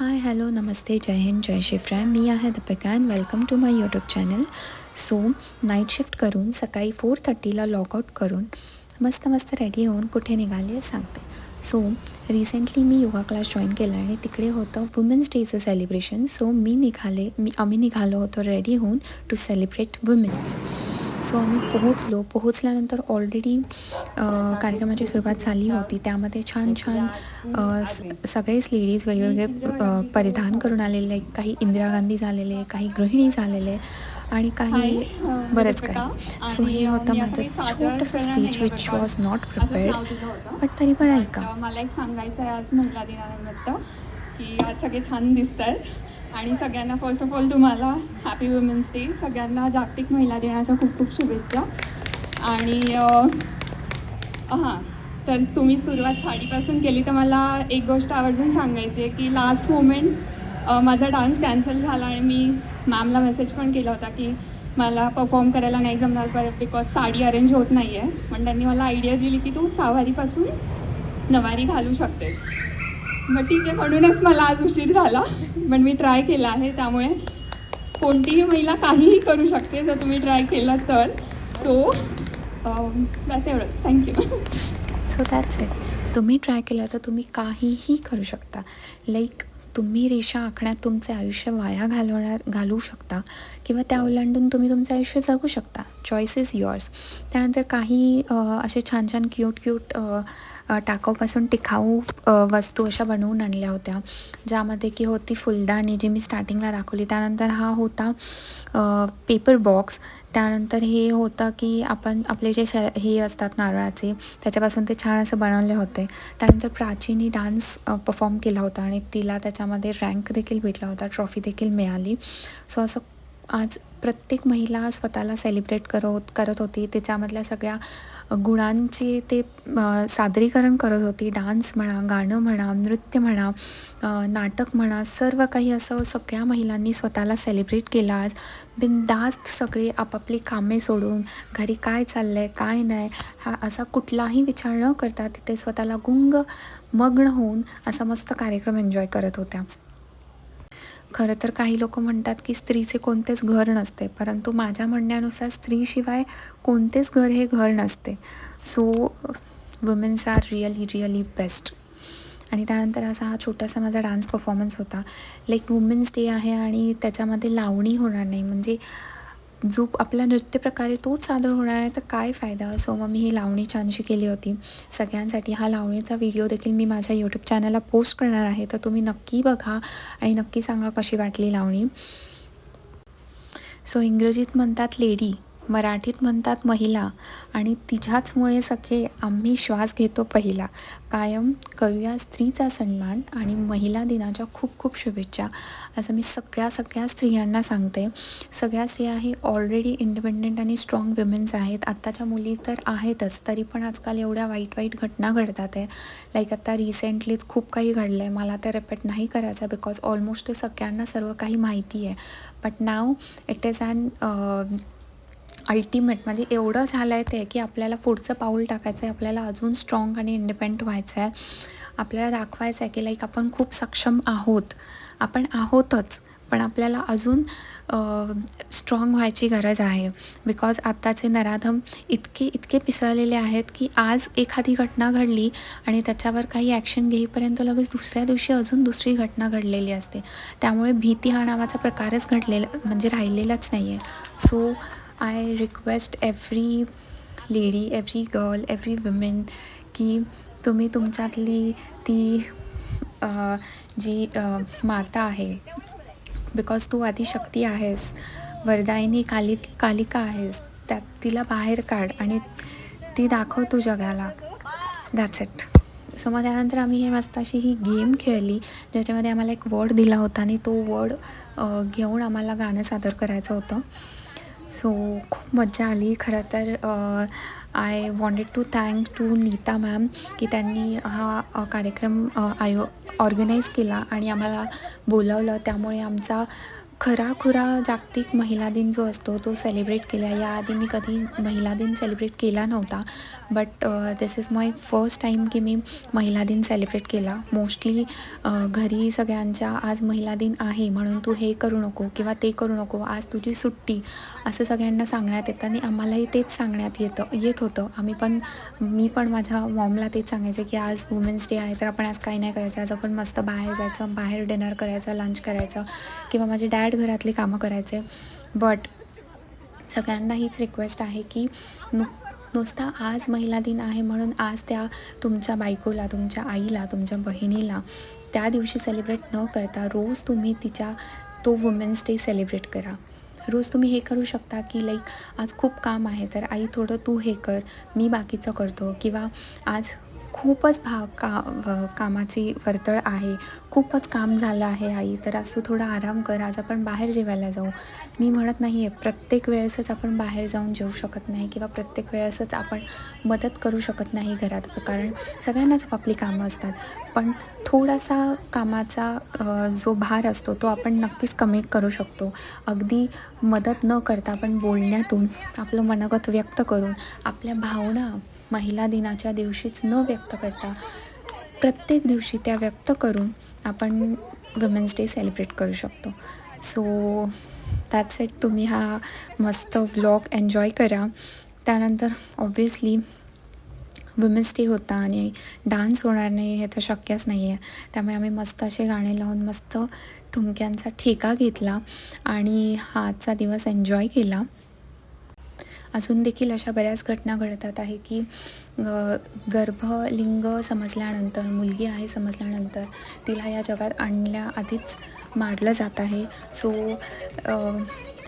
हाय hello नमस्ते जय हिंद जय शिवराय मी आहे Deepika and welcome to my YouTube channel so night shift करून सकाळी फोर थर्टीला लॉगआउट करून मस्त मस्त रेडी होऊन कुठे निघाली आहे सांगते. सो रिसेंटली मी योगा क्लास जॉईन केला आणि तिकडे होतं वुमेन्स डेचं सेलिब्रेशन सो मी निघाले मी आम्ही निघालो होतो रेडी होऊन टू सेलिब्रेट वुमेन्स सो आम्ही पोहोचलो. पोहोचल्यानंतर ऑलरेडी कार्यक्रमाची सुरुवात झाली होती. त्यामध्ये छान छान सगळेच लेडीज वेगवेगळे परिधान करून आलेले काही इंदिरा गांधी झालेले काही गृहिणी झालेले आणि काही बरंच काही. सो हे होतं माझं छोटंसं speech which was not prepared but तरी पण ऐका. मला एक सांगायचं आहे आज महिला दिनानिमित्त की आज सगळे छान दिसत आहेत आणि सगळ्यांना फर्स्ट ऑफ ऑल तुम्हाला हॅपी वुमेन्स डे सगळ्यांना जागतिक महिला दिनाच्या खूप खूप शुभेच्छा. आणि हां तर तुम्ही सुरुवात साडीपासून केली तर मला एक गोष्ट आवर्जून सांगायची आहे की लास्ट मोमेंट माझा डान्स कॅन्सल झाला आणि मी मॅमला मेसेज पण केला होता की मला परफॉर्म करायला नाही जमणार परत बिकॉज साडी अरेंज होत नाही आहे पण त्यांनी मला आयडिया दिली की तू सहावारीपासून नवारी घालू शकते मग ठीक आहे म्हणूनच मला आज उशीर झाला. पण मी ट्राय केला आहे त्यामुळे कोणतीही महिला काहीही करू शकते जर तुम्ही ट्राय केला तर. सो बस एवढंच thank you so that's it तुम्ही ट्राय केलं तर तुम्ही काहीही करू शकता. लाईक तुम्ही रेषा आखण्यात तुमचे आयुष्य वाया घालवणार घालवू शकता किंवा त्या ओलांडून तुम्ही तुमचं आयुष्य जगू शकता. चॉईस इज युअर्स त्यानंतर काही असे छान छान क्यूट क्यूट टाकाऊपासून टिकाऊ वस्तू अशा बनवून आणल्या होत्या ज्यामध्ये की होती फुलदाणी जी मी स्टार्टिंगला दाखवली. त्यानंतर हा होता पेपर बॉक्स त्यानंतर हे होतं की आपण आपले जे श हे असतात नारळाचे त्याच्यापासून ते छान असं बनवले होते. त्यानंतर प्राचीनी डान्स परफॉर्म केला होता आणि तिला त्याच्यामध्ये रँक देखील भेटला होता ट्रॉफी देखील मिळाली. सो असं आज प्रत्येक महिला स्वतःला सेलिब्रेट करत करत होती. त्याच्यामधल्या सगळ्या गुणांचे ते सादरीकरण करत होती. डान्स म्हणा गाणं म्हणा नृत्य म्हणा नाटक म्हणा सर्व काही असं सगळ्या महिलांनी स्वतःला सेलिब्रेट केलं. आज बिनधास्त सगळे आपापली कामे सोडून घरी काय चाललं आहे काय नाही हा असा कुठलाही विचार न करता तिथे स्वतःला गुंग मग्न होऊन असा मस्त कार्यक्रम एन्जॉय करत होत्या. खरं तर काही लोक म्हणतात की स्त्रीचे कोणतेच घर नसते परंतु माझ्या म्हणण्यानुसार स्त्रीशिवाय कोणतेच घर हे घर नसते. So women's are really really best आणि त्यानंतर असा हा छोटासा माझा डान्स परफॉर्मन्स होता. लाईक वुमेन्स डे आहे आणि त्याच्यामध्ये लावणी होणार नाही. म्हणजे जो आपला नृत्यप्रकारे तोच सादर होणार आहे तर काय फायदा? सो मग मी ही लावणी छानशी केली होती. सगळ्यांसाठी हा लावणीचा व्हिडिओ देखील मी माझ्या यूट्यूब चॅनलला पोस्ट करणार आहे. तर तुम्ही नक्की बघा आणि नक्की सांगा कशी वाटली लावणी. सो इंग्रजीत म्हणतात लेडी. मराठीत म्हणतात महिला आणि तिच्याचमुळे सखे आम्ही श्वास घेतो पहिला. कायम करूया स्त्रीचा सन्मान आणि महिला दिनाच्या खूप खूप शुभेच्छा. असं मी सगळ्या सगळ्या स्त्रियांना सांगते. सगळ्या स्त्रिया हे ऑलरेडी इंडिपेंडेंट आणि स्ट्रॉंग विमेन्स आहेत. आत्ताच्या मुली तर आहेतच. तरी पण आजकाल एवढ्या वाईट वाईट घटना घडतात आहे. लाईक आत्ता रिसेंटलीच खूप काही घडलं आहे मला ते रिपीट नाही करायचं बिकॉज ऑलमोस्ट ते सगळ्यांना सर्व काही माहिती आहे. But now it is an ultimate म्हणजे एवढं झालं आहे ते की आपल्याला पुढचं पाऊल टाकायचं आहे आपल्याला अजून स्ट्रॉंग आणि इंडिपेंडंट व्हायचं आहे आपल्याला दाखवायचं आहे की लाईक आपण खूप सक्षम आहोत. आपण आहोतच पण आपल्याला अजून स्ट्रॉंग व्हायची गरज आहे. बिकॉज आत्ताचे नराधम इतके इतके पिसळलेले आहेत की आज एखादी घटना घडली आणि त्याच्यावर काही ॲक्शन घेईपर्यंत लगेच दुसऱ्या दिवशी अजून दुसरी घटना घडलेली असते. त्यामुळे भीती हा नावाचा प्रकारच घडलेला म्हणजे राहिलेलाच नाही आहे so I request every lady every girl every women की तुम्ही तुमच्यातली ती जी माता आहे बिकॉज तू आदिशक्ती आहेस वरदायिनी काली कालिका आहेस त्यात तिला बाहेर काढ आणि ती दाखव तू जगाला. दॅट्स इट सो मग त्यानंतर आम्ही हे मस्त अशी ही गेम खेळली ज्याच्यामध्ये आम्हाला एक वर्ड दिला होता आणि तो वर्ड घेऊन आम्हाला गाणं सादर करायचं होतं. सो खूप मज्जा आली. खरं तर I wanted to thank to Neeta ma'am की त्यांनी हा कार्यक्रम आयो ऑर्गनाईज केला आणि आम्हाला बोलावलं. त्यामुळे आमचा खरा खुरा जागतिक महिला दिन जो असतो तो सेलिब्रेट केला. याआधी मी कधी महिला दिन सेलिब्रेट केला नव्हता. But this is my first time की मी महिला दिन सेलिब्रेट केला. मोस्टली घरी सगळ्यांच्या आज महिला दिन आहे म्हणून तू हे करू नको किंवा ते करू नको आज तुझी सुट्टी असं सगळ्यांना सांगण्यात येतं आणि आम्हालाही तेच सांगण्यात येतं येत होतं. आम्ही पण मी पण माझ्या मॉमला तेच सांगायचं की आज वुमेन्स डे आहे तर आपण आज काही नाही करायचं. आज आपण मस्त बाहेर जायचं बाहेर डिनर करायचं लंच करायचं किंवा माझे डॅड घरातली कामं करायचे. बट सगळ्यांना हीच रिक्वेस्ट आहे की नु नुसता आज महिला दिन आहे म्हणून आज त्या तुमच्या बायकोला तुमच्या आईला तुमच्या बहिणीला त्या दिवशी सेलिब्रेट न करता रोज तुम्ही तिच्या तो वुमेन्स डे सेलिब्रेट करा. रोज तुम्ही हे करू शकता की लाईक आज खूप काम आहे तर आई थोडं तू हे कर मी बाकीचं करतो. किंवा आज खूपच भाग का कामाची वर्तळ आहे. खूपच काम झालं आहे आई. तर आज तू थोडा आराम कर. आज आपण बाहेर जेवायला जाऊ. मी म्हणत नाही आहे प्रत्येक वेळेसच आपण बाहेर जाऊन जेवू शकत नाही किंवा प्रत्येक वेळेसच आपण मदत करू शकत नाही घरात. कारण सगळ्यांनाच आपली कामं असतात. पण थोडासा कामाचा जो भार असतो तो आपण नक्कीच कमी करू शकतो. अगदी मदत न करता आपण बोलण्यातून आपलं मनगत व्यक्त करून आपल्या भावना महिला दिनाच्या दिवशीच न व्यक्त करता प्रत्येक दिवशी त्या व्यक्त करून आपण वुमेन्स डे सेलिब्रेट करू शकतो. सो दॅट्स इट तुम्ही हा मस्त व्लॉग एन्जॉय करा. त्यानंतर ऑब्व्हियसली वुमेन्स डे होता आणि डान्स होणार नाही हे तर शक्यच नाही आहे त्यामुळे आम्ही मस्त असे गाणे लावून मस्त ठुमक्यांचा ठेका घेतला आणि हा आजचा दिवस एन्जॉय केला. अजून देखील अशा बऱ्याच घटना घडतात आहे की गर्भलिंग समजल्यानंतर मुलगी आहे समजल्यानंतर तिला या जगात आणल्या आधीच मारलं जात आहे. सो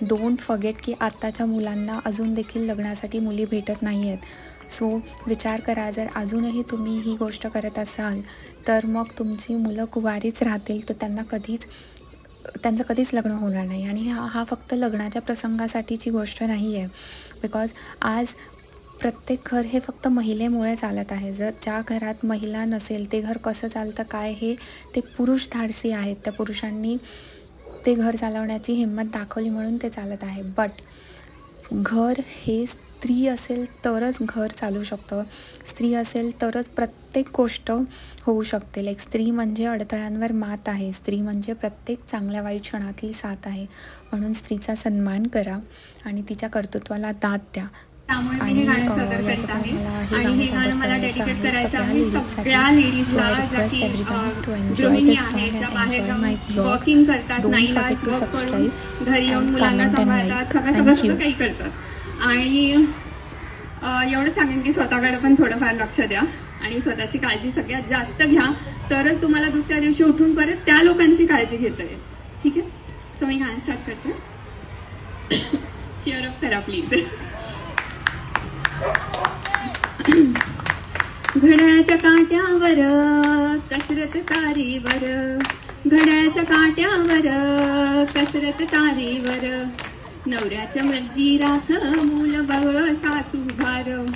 डोंट फगेट की आत्ताच्या मुलांना अजून देखील लग्नासाठी मुली भेटत नाही आहेत सो विचार करा जर अजूनही तुम्ही ही गोष्ट करत असाल तर मग तुमची मुलं कुवारीच राहतील तर त्यांना कधीच त्यांचं कधीच लग्न होणार नाही आणि हा हा फक्त लग्नाच्या प्रसंगासाठीची गोष्ट नाही आहे बिकॉज आज प्रत्येक घर हे फक्त महिलेमुळे चालत आहे. जर ज्या घरात महिला नसेल ते घर कसं चालतं काय हे ते पुरुष धाडसी आहेत. त्या पुरुषांनी ते घर चालवण्याची हिंमत दाखवली म्हणून ते चालत आहे. बट घर हे स्त्री असेल तरच घर चालू शकतं. स्त्री असेल तरच प्रत्येक गोष्ट होऊ शकते. लाईक स्त्री म्हणजे अडथळ्यांवर मात आहे. स्त्री म्हणजे प्रत्येक चांगल्या वाईट क्षणातली साथ आहे. म्हणून स्त्रीचा सन्मान करा आणि तिच्या कर्तृत्वाला दाद द्या. आणि आहे. मला हे गाणं सादर करायचं आहे. सगळ्या लेडीजसाठी so I request everyone to enjoy this song and enjoy my करतात डोंट फॉरगेट टू सबस्क्राईब घरी येऊन and मुलांना comment आणि एवढंच एवढं सांगेन की स्वतःकडे पण थोडंफार लक्ष द्या आणि स्वतःची काळजी सगळ्यात जास्त घ्या. तरच तुम्हाला दुसऱ्या दिवशी उठून परत त्या लोकांची काळजी घेता येईल. ठीक आहे? सो मी गाणं स्टार्ट करते. चिअर अप करा प्लीज घड्याळ्याच्या काट्यावर कसरत तारीवर. घड्याळ्याच्या काट्यावर कसरत तारीवर. नवऱ्याच्या मर्जी राख मूल बाळ सासू भार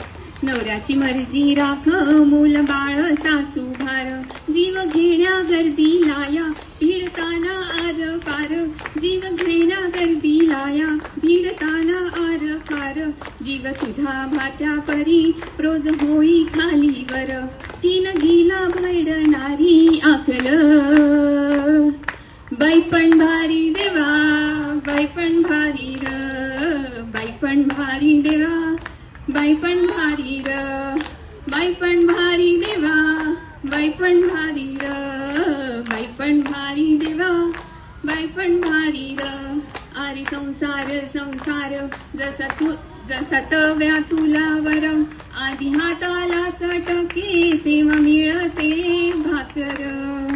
नवऱ्याची मर्जी राख मूल बाळ सासू भार जीव घेण्या गर्दी लाया भिडताना आर पार जीव घेण्या गर्दी लाया भिडताना आर पार जीव तुझा भात्या परी रोज होई खालीवर. तीन गेला भैडणारी आकल. बैपण भारी देवा बैपण भारी पण भारी देवा बाई पण भारी र बाई पण भारी देवा बाई पण भारी र बाई पण भारी देवा बाई पण भारी र. आरे संसार संसार जसा तू जसा तव्या चुलावर आधी हाताला चटके तेव्हा मिळते भाकर.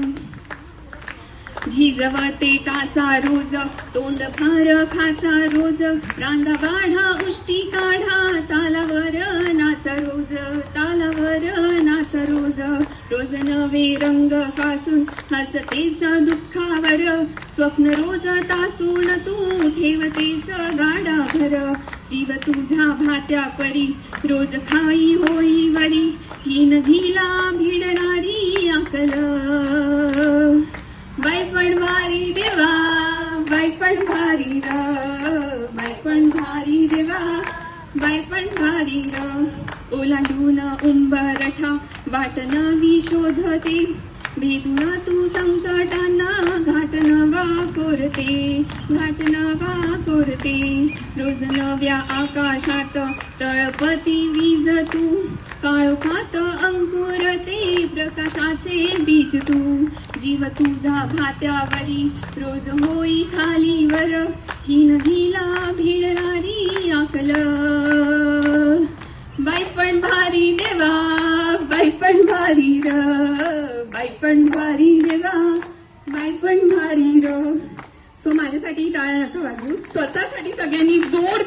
हिजवते काचा रोज तोंड फार खाचा रोज. रांगा वाढा उष्टी काढा तालावर नाच रोज तालावर नाच रोज. रोज नवे रंग फासून हसतेस दुःखावर. स्वप्न रोज तासून तू ठेवतेस गाडा भर जीव तुझा भात्या परी रोज खाई होई वरी तीन घिला भिडणारी शोधते भेटून तू संकटांना घाट नवा कोरते घाट नवा कोरते. रोज नव्या आकाशात तळपती वीज तू काळोखात अंकुरते प्रकाशाचे बीज तू. जीव तुझा भात्यावरी रोज होई खालीवर हिन हिला भिडणारी आकल. बाई पण भारी देवा बाई पण भारी र. सो माझ्यासाठी टाळ्या नका वाजू स्वतःसाठी सगळ्यांनी जोर